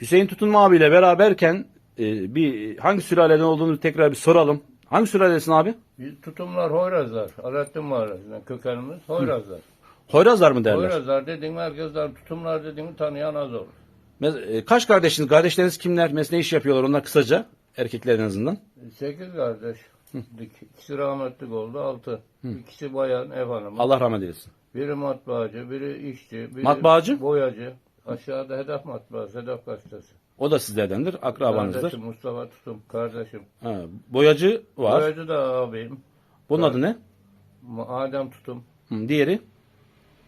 Hüseyin Tutunma abiyle beraberken e, bir hangi sülaleden olduğunu tekrar bir soralım. Hangi sülalesin abi? Biz tutumlar Hoyrazlar. Alaaddin Mahallesi'nden kökenimiz Hoyrazlar. Hoyrazlar mı derler? Hoyrazlar dediğin herkesler tutumlar dediğini tanıyan az olur. Mes- e, Kaç kardeşiniz? Kardeşleriniz kimler? Mes ne iş yapıyorlar? Onlar kısaca. Erkekler en azından. Sekiz kardeş. İkisi rahmetlik oldu. Altı. İkisi bayan ev hanımı. Allah rahmet eylesin. Biri matbaacı, biri işçi, biri Matbaacı? boyacı. Aşağıda Hedef Matbaası, Hedef Gazetesi. O da sizlerdendir. Akrabanızdır. Kardeşim Mustafa Tutum, kardeşim. Ha, boyacı var. Boyacı da abim. Bunun adı ne? Adem Tutum. Hı, diğeri?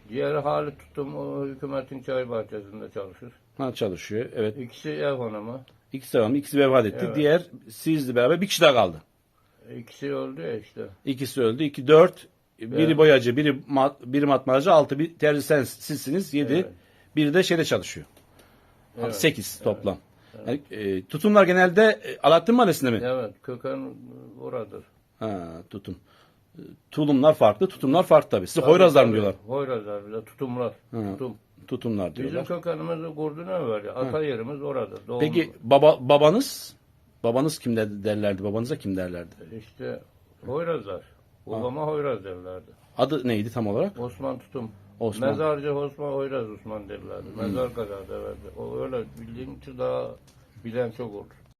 Diğeri Halit Tutum, o hükümetin çay bahçesinde çalışır. Ha, çalışıyor. Evet. İkisi ev hanımı. İkisi tamam. İkisi vefat etti. Evet. Diğer sizle beraber bir kişi daha kaldı. İkisi öldü ya işte. İkisi öldü. İki, dört. Biri Evet. boyacı, biri mat, biri matbaacı, altı bir terzi sen, sizsiniz. Yedi. Evet. Biri de şeyde çalışıyor. Evet. Sekiz toplam. Yani, e, tutumlar genelde e, Alaaddin Mahallesi'nde mi? Evet, köken oradır. Ha, tutum. E, Tulumlar farklı, tutumlar farklı tabii. Size Hoyrazlar mı diyorlar? Hoyrazlar bir de tutumlar. Hı. Tutum. Tutumlar Bizim diyorlar. kökenimiz Gurdun'a var. Ata yerimiz oradır. Doğumuz. Peki baba babanız? Babanız kim de- derlerdi? Babanıza kim derlerdi? İşte Hoyrazlar. Babama Hoyraz derlerdi. Adı neydi tam olarak? Osman Tutum. Osman. Mezarcı Osman Hoyraz Osman derlerdi. Mezar kadar derlerdi. O öyle bildiğin için daha bilen çok olur.